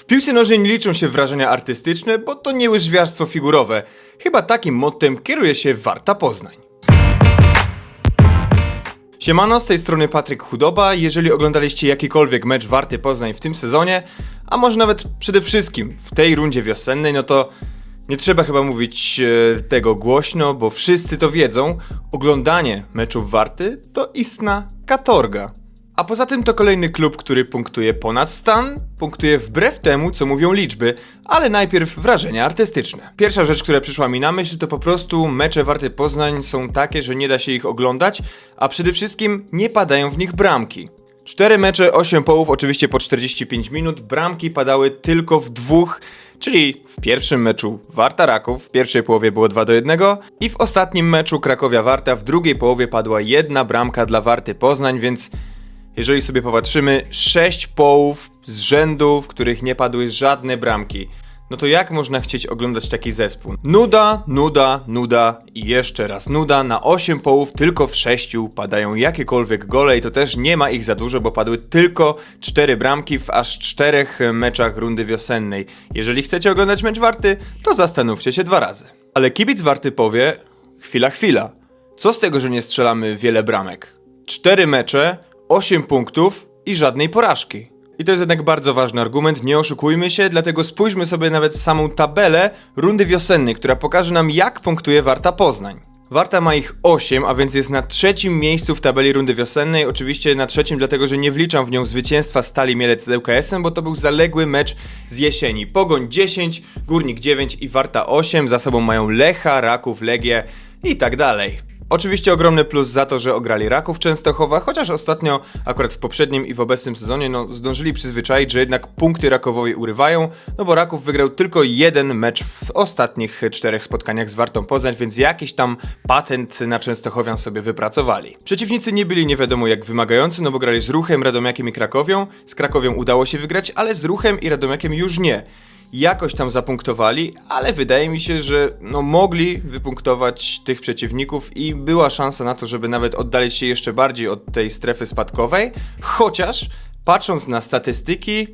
W piłce nożnej nie liczą się wrażenia artystyczne, bo to nie łyżwiarstwo figurowe. Chyba takim mottem kieruje się Warta Poznań. Siemano, z tej strony Patryk Chudoba. Jeżeli oglądaliście jakikolwiek mecz Warty Poznań w tym sezonie, a może nawet przede wszystkim w tej rundzie wiosennej, no to nie trzeba chyba mówić e, tego głośno, bo wszyscy to wiedzą. Oglądanie meczów Warty to istna katorga. A poza tym to kolejny klub, który punktuje ponad stan, punktuje wbrew temu, co mówią liczby, ale najpierw wrażenia artystyczne. Pierwsza rzecz, która przyszła mi na myśl, to po prostu mecze Warty Poznań są takie, że nie da się ich oglądać, a przede wszystkim nie padają w nich bramki. Cztery mecze, 8 połów, oczywiście po 45 minut, bramki padały tylko w dwóch, czyli w pierwszym meczu Warta Raków, w pierwszej połowie było 2 do 1 i w ostatnim meczu Krakowia Warta w drugiej połowie padła jedna bramka dla Warty Poznań, więc jeżeli sobie popatrzymy, 6 połów z rzędu, w których nie padły żadne bramki. No to jak można chcieć oglądać taki zespół? Nuda, nuda, nuda i jeszcze raz nuda. Na 8 połów tylko w 6 padają jakiekolwiek gole i to też nie ma ich za dużo, bo padły tylko 4 bramki w aż 4 meczach rundy wiosennej. Jeżeli chcecie oglądać mecz Warty, to zastanówcie się dwa razy. Ale kibic Warty powie, chwila, chwila. Co z tego, że nie strzelamy wiele bramek? 4 mecze, 8 punktów i żadnej porażki. I to jest jednak bardzo ważny argument, nie oszukujmy się, dlatego spójrzmy sobie nawet samą tabelę rundy wiosennej, która pokaże nam jak punktuje Warta Poznań. Warta ma ich 8, a więc jest na trzecim miejscu w tabeli rundy wiosennej. Oczywiście na trzecim, dlatego że nie wliczam w nią zwycięstwa Stali Mielec z ŁKS-em, bo to był zaległy mecz z jesieni. Pogoń 10, Górnik 9 i Warta 8. Za sobą mają Lecha, Raków, Legię i tak dalej. Oczywiście ogromny plus za to, że ograli Raków Częstochowa, chociaż ostatnio, akurat w poprzednim i w obecnym sezonie, no zdążyli przyzwyczaić, że jednak punkty Rakowowi urywają, no bo Raków wygrał tylko jeden mecz w ostatnich czterech spotkaniach z Wartą Poznań, więc jakiś tam patent na Częstochowian sobie wypracowali. Przeciwnicy nie byli nie wiadomo jak wymagający, no bo grali z Ruchem, Radomiakiem i Krakowią. Z Krakowią udało się wygrać, ale z Ruchem i Radomiakiem już nie jakoś tam zapunktowali, ale wydaje mi się, że no mogli wypunktować tych przeciwników i była szansa na to, żeby nawet oddalić się jeszcze bardziej od tej strefy spadkowej, chociaż patrząc na statystyki,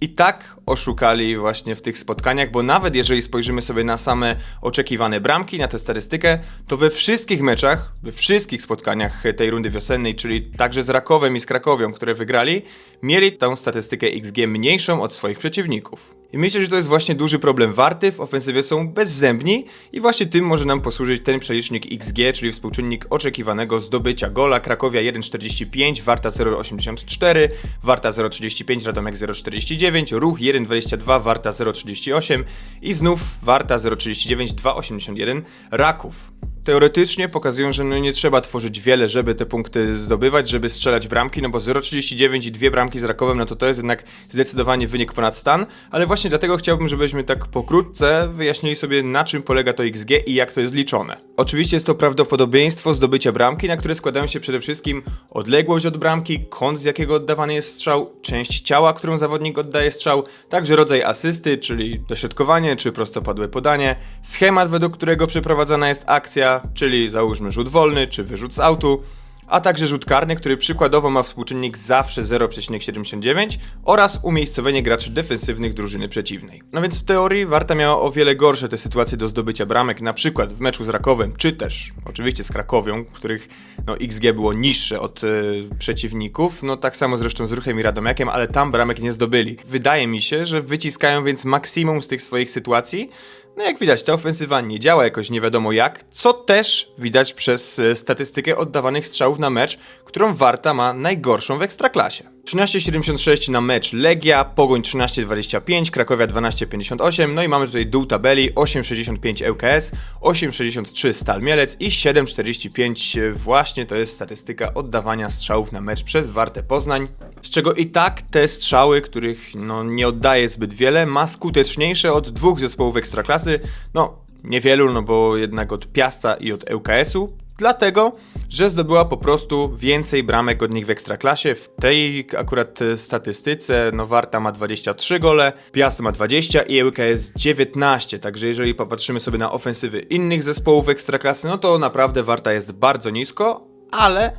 i tak oszukali właśnie w tych spotkaniach, bo nawet jeżeli spojrzymy sobie na same oczekiwane bramki, na tę statystykę, to we wszystkich meczach, we wszystkich spotkaniach tej rundy wiosennej, czyli także z Rakowem i z Krakowią, które wygrali, mieli tą statystykę XG mniejszą od swoich przeciwników. I myślę, że to jest właśnie duży problem Warty, w ofensywie są bezzębni i właśnie tym może nam posłużyć ten przelicznik XG, czyli współczynnik oczekiwanego zdobycia gola. Krakowia 1,45, Warta 0,84, Warta 0,35, Radomiak 0,49, Ruch 1,22, Warta 0,38 i znów Warta 0,39, 2,81, Raków teoretycznie pokazują, że no nie trzeba tworzyć wiele, żeby te punkty zdobywać, żeby strzelać bramki, no bo 0,39 i dwie bramki z Rakowem, no to to jest jednak zdecydowanie wynik ponad stan, ale właśnie dlatego chciałbym, żebyśmy tak pokrótce wyjaśnili sobie na czym polega to XG i jak to jest liczone. Oczywiście jest to prawdopodobieństwo zdobycia bramki, na które składają się przede wszystkim odległość od bramki, kąt z jakiego oddawany jest strzał, część ciała, którą zawodnik oddaje strzał, także rodzaj asysty, czyli dośrodkowanie czy prostopadłe podanie, schemat według którego przeprowadzana jest akcja, czyli załóżmy rzut wolny czy wyrzut z autu, a także rzut karny, który przykładowo ma współczynnik zawsze 0,79 oraz umiejscowienie graczy defensywnych drużyny przeciwnej. No więc w teorii Warta miała o wiele gorsze te sytuacje do zdobycia bramek, na przykład w meczu z Rakowem, czy też oczywiście z Krakowią, w których no, XG było niższe od y, przeciwników, no tak samo zresztą z Ruchem i Radomiakiem, ale tam bramek nie zdobyli. Wydaje mi się, że wyciskają więc maksimum z tych swoich sytuacji, no jak widać, ta ofensywa nie działa jakoś nie wiadomo jak, co też widać przez e, statystykę oddawanych strzałów na mecz, którą Warta ma najgorszą w Ekstraklasie. 13,76 na mecz Legia, Pogoń 13,25, Krakowia 12,58, no i mamy tutaj dół tabeli 8,65 ŁKS, 8,63 Stal Mielec i 7,45 właśnie to jest statystyka oddawania strzałów na mecz przez Wartę Poznań, z czego i tak te strzały, których no, nie oddaje zbyt wiele, ma skuteczniejsze od dwóch zespołów Ekstraklasy, no niewielu, no bo jednak od Piasta i od ŁKS-u, dlatego, że zdobyła po prostu więcej bramek od nich w Ekstraklasie. W tej akurat e, statystyce, no Warta ma 23 gole, Piast ma 20 i ŁKS 19, także jeżeli popatrzymy sobie na ofensywy innych zespołów Ekstraklasy, no to naprawdę Warta jest bardzo nisko, ale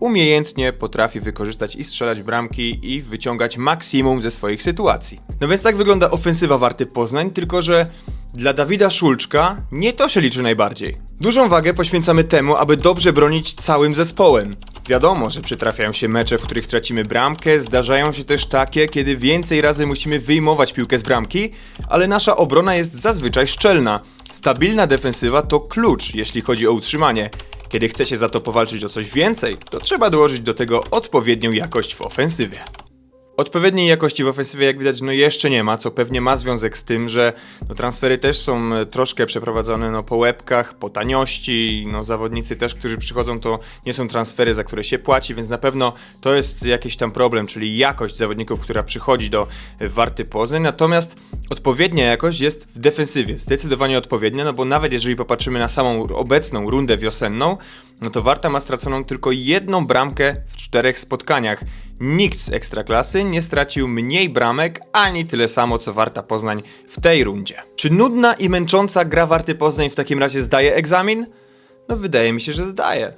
umiejętnie potrafi wykorzystać i strzelać bramki i wyciągać maksimum ze swoich sytuacji. No więc tak wygląda ofensywa Warty Poznań, tylko że dla Dawida Szulczka nie to się liczy najbardziej. Dużą wagę poświęcamy temu, aby dobrze bronić całym zespołem. Wiadomo, że przytrafiają się mecze, w których tracimy bramkę, zdarzają się też takie, kiedy więcej razy musimy wyjmować piłkę z bramki, ale nasza obrona jest zazwyczaj szczelna. Stabilna defensywa to klucz, jeśli chodzi o utrzymanie. Kiedy chcecie za to powalczyć o coś więcej, to trzeba dołożyć do tego odpowiednią jakość w ofensywie. Odpowiedniej jakości w ofensywie, jak widać, no jeszcze nie ma, co pewnie ma związek z tym, że no, transfery też są e, troszkę przeprowadzone no, po łebkach, po taniości, no, zawodnicy też, którzy przychodzą, to nie są transfery, za które się płaci, więc na pewno to jest jakiś tam problem, czyli jakość zawodników, która przychodzi do e, Warty Poznań, natomiast odpowiednia jakość jest w defensywie, zdecydowanie odpowiednia, no bo nawet jeżeli popatrzymy na samą obecną rundę wiosenną, no to Warta ma straconą tylko jedną bramkę w czterech spotkaniach. Nikt z Ekstraklasy nie stracił mniej bramek, ani tyle samo co Warta Poznań w tej rundzie. Czy nudna i męcząca gra Warty Poznań w takim razie zdaje egzamin? No wydaje mi się, że zdaje.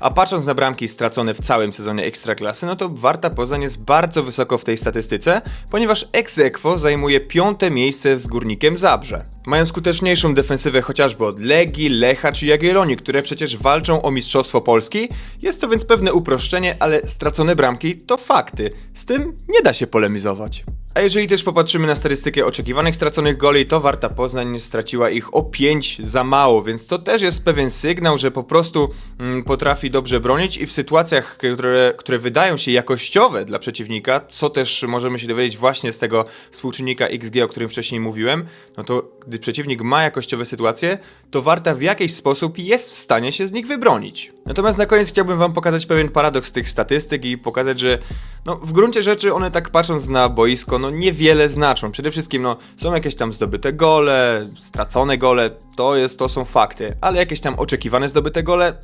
A patrząc na bramki stracone w całym sezonie Ekstraklasy, no to Warta Poznań jest bardzo wysoko w tej statystyce, ponieważ ex aequo zajmuje piąte miejsce z Górnikiem Zabrze. Mają skuteczniejszą defensywę chociażby od Legii, Lecha czy Jagiellonii, które przecież walczą o Mistrzostwo Polski. Jest to więc pewne uproszczenie, ale stracone bramki to fakty. Z tym nie da się polemizować. A jeżeli też popatrzymy na statystykę oczekiwanych straconych goli, to Warta Poznań straciła ich o 5 za mało, więc to też jest pewien sygnał, że po prostu mm, potrafi dobrze bronić i w sytuacjach, które, które wydają się jakościowe dla przeciwnika, co też możemy się dowiedzieć właśnie z tego współczynnika XG, o którym wcześniej mówiłem, no to gdy przeciwnik ma jakościowe sytuacje, to Warta w jakiś sposób jest w stanie się z nich wybronić. Natomiast na koniec chciałbym wam pokazać pewien paradoks tych statystyk i pokazać, że no, w gruncie rzeczy one tak patrząc na boisko, no niewiele znaczą. Przede wszystkim no, są jakieś tam zdobyte gole, stracone gole, to, jest, to są fakty, ale jakieś tam oczekiwane zdobyte gole,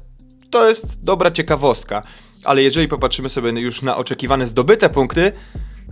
to jest dobra ciekawostka. Ale jeżeli popatrzymy sobie już na oczekiwane zdobyte punkty,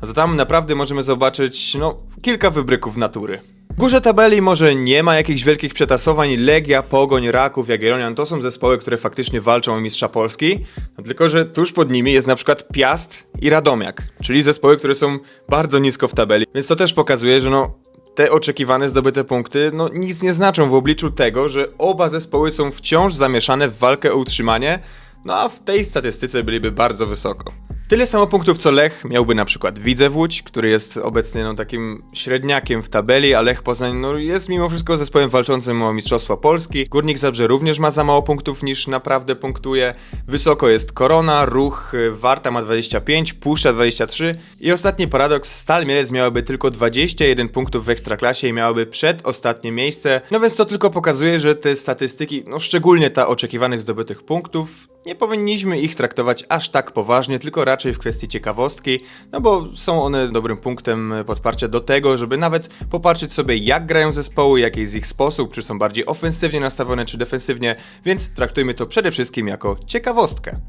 no to tam naprawdę możemy zobaczyć no, kilka wybryków natury. W górze tabeli może nie ma jakichś wielkich przetasowań, Legia, Pogoń, Raków, Jagiellonian to są zespoły, które faktycznie walczą o mistrza Polski, no tylko że tuż pod nimi jest na przykład Piast i Radomiak, czyli zespoły, które są bardzo nisko w tabeli, więc to też pokazuje, że no te oczekiwane zdobyte punkty no nic nie znaczą w obliczu tego, że oba zespoły są wciąż zamieszane w walkę o utrzymanie, no a w tej statystyce byliby bardzo wysoko. Tyle samo punktów co Lech miałby na przykład Widzew Łódź, który jest obecnie no, takim średniakiem w tabeli, a Lech Poznań no, jest mimo wszystko zespołem walczącym o Mistrzostwo Polski. Górnik Zabrze również ma za mało punktów niż naprawdę punktuje. Wysoko jest Korona, Ruch, Warta ma 25, Puszcza 23 i ostatni paradoks, Stal Mielec miałaby tylko 21 punktów w Ekstraklasie i miałaby przedostatnie miejsce. No więc to tylko pokazuje, że te statystyki, no szczególnie ta oczekiwanych zdobytych punktów, nie powinniśmy ich traktować aż tak poważnie, tylko raczej w kwestii ciekawostki, no bo są one dobrym punktem podparcia do tego, żeby nawet popatrzeć sobie jak grają zespoły, jaki jest ich sposób, czy są bardziej ofensywnie nastawione, czy defensywnie, więc traktujmy to przede wszystkim jako ciekawostkę.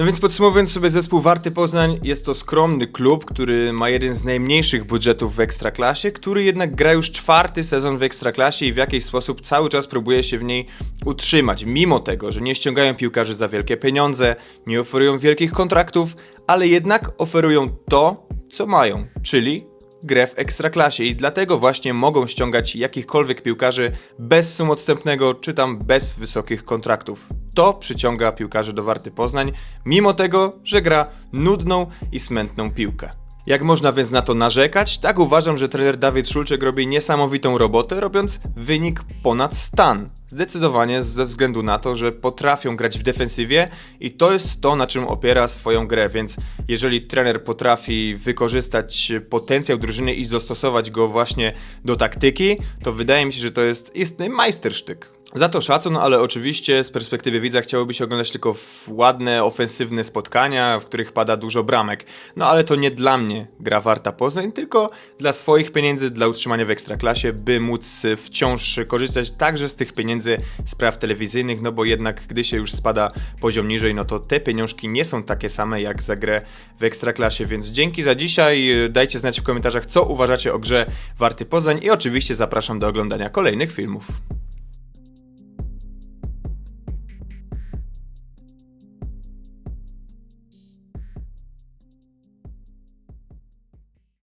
No więc podsumowując sobie zespół Warty Poznań, jest to skromny klub, który ma jeden z najmniejszych budżetów w Ekstraklasie, który jednak gra już czwarty sezon w Ekstraklasie i w jakiś sposób cały czas próbuje się w niej utrzymać, mimo tego, że nie ściągają piłkarzy za wielkie pieniądze, nie oferują wielkich kontraktów, ale jednak oferują to, co mają, czyli grę w ekstraklasie i dlatego właśnie mogą ściągać jakichkolwiek piłkarzy bez sum odstępnego, czy tam bez wysokich kontraktów. To przyciąga piłkarzy do Warty Poznań, mimo tego, że gra nudną i smętną piłkę. Jak można więc na to narzekać? Tak uważam, że trener Dawid Szulczek robi niesamowitą robotę, robiąc wynik ponad stan. Zdecydowanie ze względu na to, że potrafią grać w defensywie i to jest to, na czym opiera swoją grę, więc jeżeli trener potrafi wykorzystać potencjał drużyny i dostosować go właśnie do taktyki, to wydaje mi się, że to jest istny majstersztyk. Za to szacun, ale oczywiście z perspektywy widza chciałoby się oglądać tylko ładne, ofensywne spotkania, w których pada dużo bramek. No ale to nie dla mnie gra Warta Poznań, tylko dla swoich pieniędzy, dla utrzymania w Ekstraklasie, by móc wciąż korzystać także z tych pieniędzy z praw telewizyjnych, no bo jednak gdy się już spada poziom niżej, no to te pieniążki nie są takie same jak za grę w Ekstraklasie, więc dzięki za dzisiaj, dajcie znać w komentarzach co uważacie o grze Warty Poznań i oczywiście zapraszam do oglądania kolejnych filmów.